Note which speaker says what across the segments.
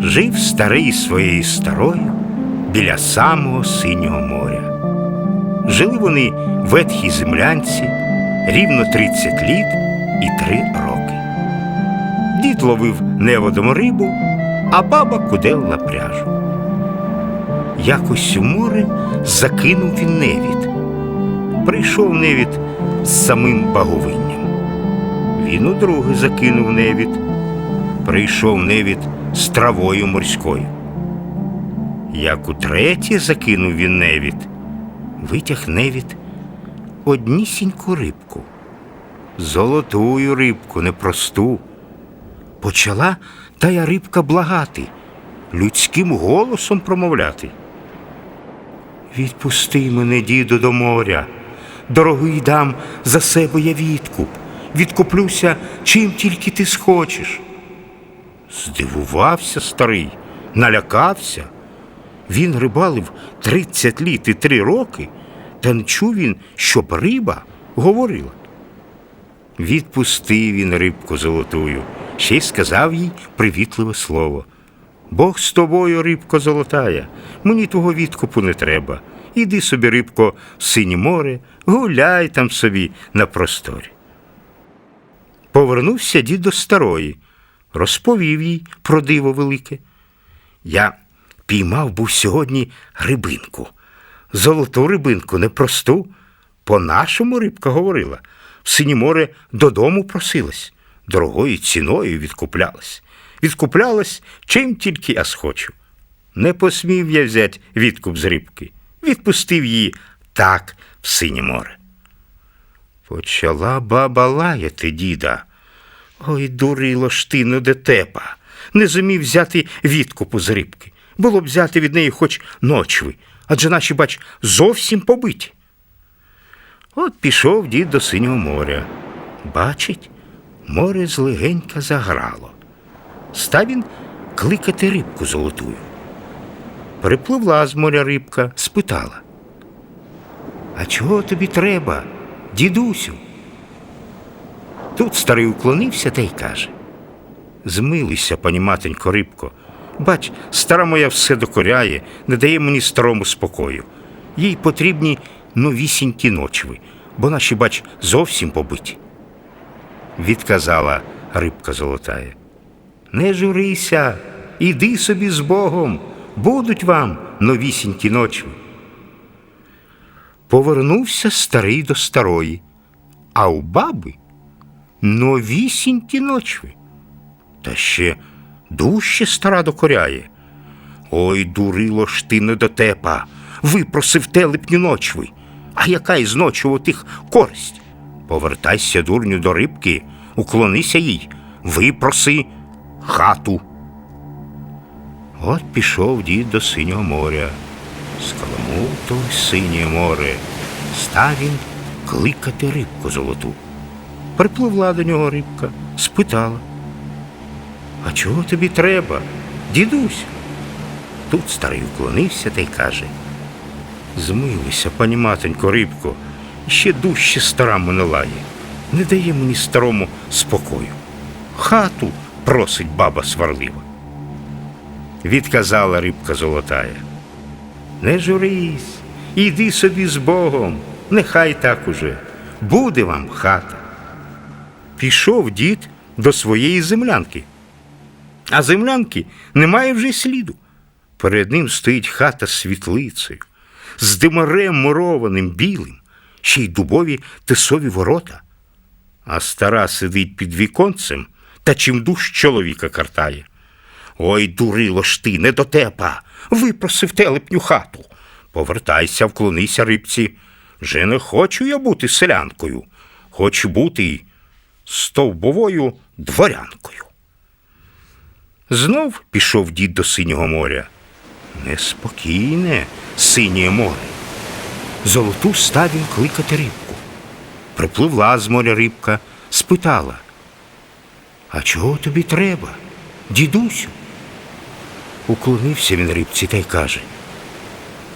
Speaker 1: Жив старий своєю старою біля самого синього моря. Жили вони в ветхій землянці рівно 30 літ і 3 роки. Дід ловив неводом рибу, а баба кудела пряжу. Якось у море закинув він невід. Прийшов невід з самим баговинням. Він удруге закинув невід. Прийшов невід з травою морською. Як утретє закинув він невід, витяг невід однісіньку рибку, золотую рибку, непросту. Почала тая рибка благати, людським голосом промовляти. Відпусти мене, діду, до моря, дорогий дам за себе я відкуп, відкуплюся, чим тільки ти схочеш. Здивувався старий, налякався. Він рибалив 30 літ і три роки, та не чув він, щоб риба говорила. Відпустив він рибку золотую, ще й сказав їй привітливе слово. Бог з тобою, рибко золотая, мені твого відкупу не треба. Іди собі, рибко, в синє море, гуляй там собі на просторі. Повернувся дід до старої, розповів їй про диво велике. Я піймав був сьогодні рибинку. Золоту рибинку, непросту. По-нашому рибка говорила. В синє море додому просилась, дорогою ціною відкуплялась. Відкуплялась чим тільки я схочу. Не посмів я взяти відкуп з рибки, відпустив її так в синє море. Почала баба лаяти діда. Ой, дурило ж ти ну детепа. Не зумів взяти відкупу з рибки. Було б взяти від неї хоч ночви, адже наші, бач, зовсім побиті. От пішов дід до синього моря. Бачить, море злегенька заграло. Став він кликати рибку золотую. Припливла з моря рибка, спитала. А чого тобі треба, дідусю? Тут старий уклонився та й каже: Змилися, пані матенько, рибко. Бач, стара моя все докоряє, не дає мені старому спокою. Їй потрібні новісінькі ночви, бо наші, бач, зовсім побиті. Відказала рибка золотая. Не журися, іди собі з Богом, будуть вам новісінькі ночви. Повернувся старий до старої, а у баби новісінькі ночви. Та ще дужче стара докоряє. Ой, дурило ж ти недотепа, випросив телепню ночви. А яка із ночі у тих користь? Повертайся, дурню, до рибки, уклонися їй, випроси хату. От пішов дід до синього моря. Скаламутилось синє море. Став він кликати рибку золоту. Припливла до нього рибка, спитала. А чого тобі треба, дідусь? Тут старий уклонився та й каже. Змилися, пані матенько, рибко, ще дужче стара мене лає. Не дає мені старому спокою. Хату просить баба сварлива. Відказала рибка золотая. Не журись, іди собі з Богом, нехай так уже, буде вам хата. Пішов дід до своєї землянки. А землянки немає вже сліду. Перед ним стоїть хата з світлицею, з димарем мурованим білим, ще й дубові тисові ворота. А стара сидить під віконцем та чимдуж чоловіка картає. Ой, дурило ж ти, недотепа, випросив телепню хату. Повертайся, вклонися рибці. Же не хочу я бути селянкою, хочу бути стовбовою дворянкою. Знов пішов дід до синього моря. Неспокійне синє море. Золоту став він кликати рибку. Припливла з моря рибка, спитала. А чого тобі треба, дідусю? Уклонився він рибці та й каже.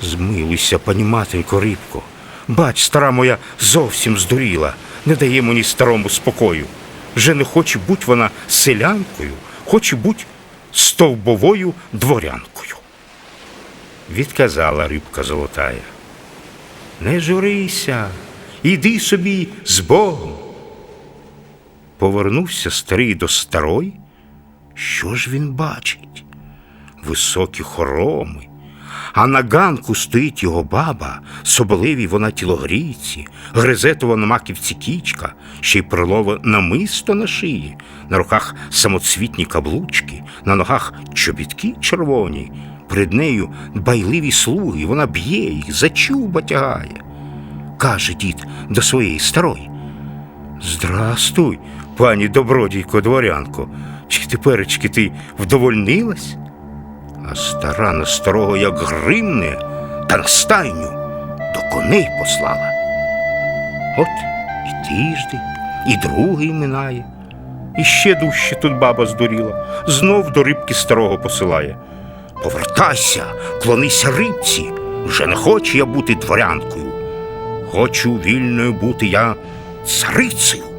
Speaker 1: Змилуйся, пані матенько, рибко. Бач, стара моя зовсім здуріла, не дає мені старому спокою. Вже не хоче бути вона селянкою, хоче бути стовбовою дворянкою. Відказала рибка золотая. Не журися, іди собі з Богом. Повернувся старий до старої. Що ж він бачить? Високі хороми, а на ганку стоїть його баба, соболиві вона тілогрійці, гризетова на маківці кічка, ще й прилова намисто на шиї, на руках самоцвітні каблучки, на ногах чобітки червоні, перед нею байливі слуги, вона б'є їх, за чуба тягає. Каже дід до своєї старої. Здрастуй, пані добродійко дворянко, чи теперечки ти вдовольнилась? А стара на старого як гримне, та на стайню до коней послала. От і тиждень, і другий минає, і ще дужче тут баба здуріла, знов до рибки старого посилає. Повертайся, клонися рибці, вже не хочу я бути дворянкою. Хочу вільною бути я царицею.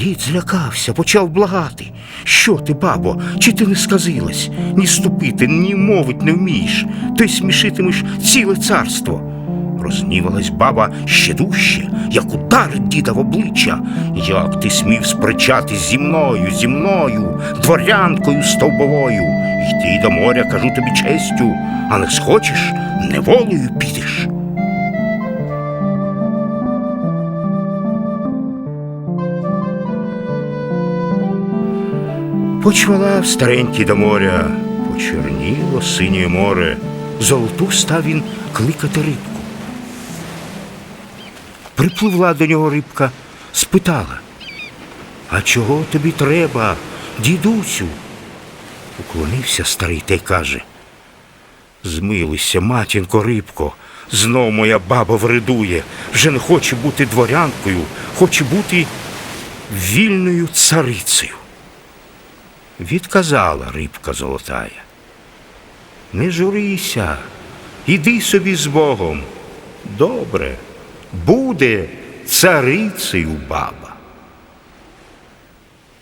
Speaker 1: Дід злякався, почав благати. Що ти, бабо, чи ти не сказилась? Ні ступити, ні мовить не вмієш, то й смішитимеш ціле царство. Рознівалась баба ще дужче, як ударить діда в обличчя. Як ти смів сперечатись зі мною, зі мною, дворянкою стовбовою? Йди до моря, кажу тобі честю, а не схочеш, неволею підеш. Почвала в старенький до моря, почерніло синє море, золоту став він кликати рибку. Припливла до нього рибка, спитала, а чого тобі треба, дідусю? Уклонився старий та й каже. Змилися, матінко рибко, знов моя баба вридує, вже не хоче бути дворянкою, хоче бути вільною царицею. Відказала рибка золотая. Не журися, іди собі з Богом. Добре, буде царицею баба.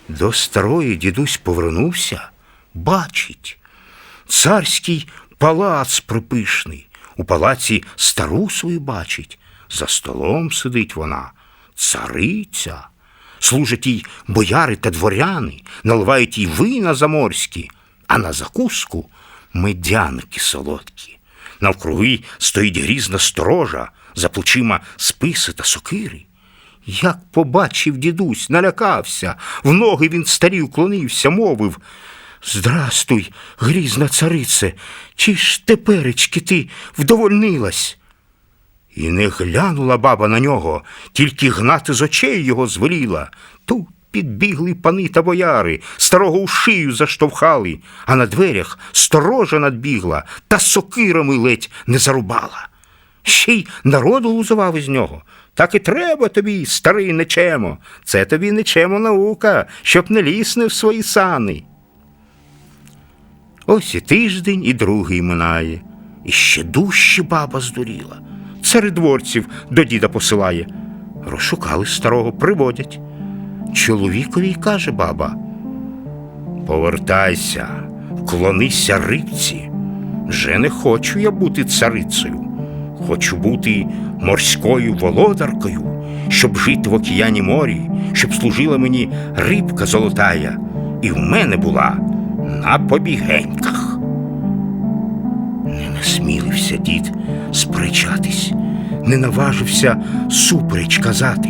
Speaker 1: До старої дідусь повернувся, бачить, царський палац припишний. У палаці стару свою бачить. За столом сидить вона, цариця. Служать їй бояри та дворяни, наливають їй вина заморські, а на закуску медяники солодкі. Навкруги стоїть грізна сторожа, за плечима списи та сокири. Як побачив дідусь, налякався, в ноги він старі уклонився, мовив Здрастуй, грізна царице, чи ж теперечки ти вдовольнилась? І не глянула баба на нього, тільки гнати з очей його звеліла. Тут підбігли пани та бояри, старого у шию заштовхали, а на дверях сторожа надбігла та сокирами ледь не зарубала. Ще й народу лузував із нього. Так і треба тобі, старий нечемо. Це тобі нечемо наука, щоб не лісне в свої сани. Ось і тиждень, і другий минає, і ще дужче баба здуріла. Царедворців до діда посилає. Розшукали старого, приводять. Чоловікові й каже баба. Повертайся, вклонися рибці. Вже не хочу я бути царицею. Хочу бути морською володаркою, щоб жити в океані морі, щоб служила мені рибка золотая, і в мене була на побігеньках. Не насмілився дід сперечатись, не наважився супереч казати.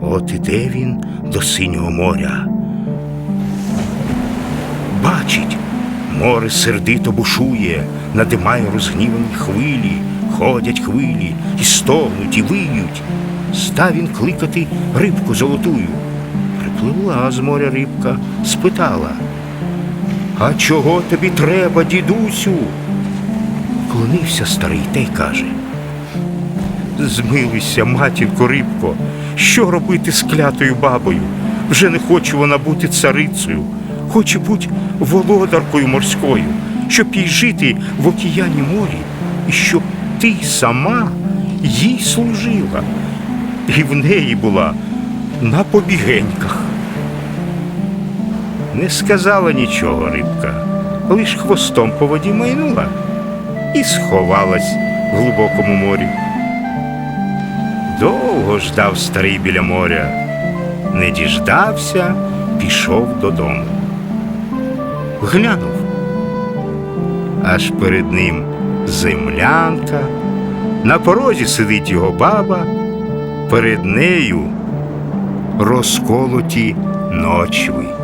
Speaker 1: От іде він до синього моря. Бачить, море сердито бушує, надимає розгнівані хвилі, ходять хвилі, і стогнуть, і виють. Став він кликати рибку золотую. Припливла з моря рибка, спитала. А чого тобі треба, дідусю? Клонився старий та й каже. Змилися, матінко рибко, що робити з клятою бабою? Вже не хоче вона бути царицею, хоче бути володаркою морською, щоб їй жити в океані морі, і щоб ти сама їй служила. І в неї була на побігеньках. Не сказала нічого рибка, лиш хвостом по воді майнула і сховалась в глибокому морі. Довго ждав старий біля моря, не діждався, пішов додому. Глянув, аж перед ним землянка, на порозі сидить його баба, перед нею розколоті ночви.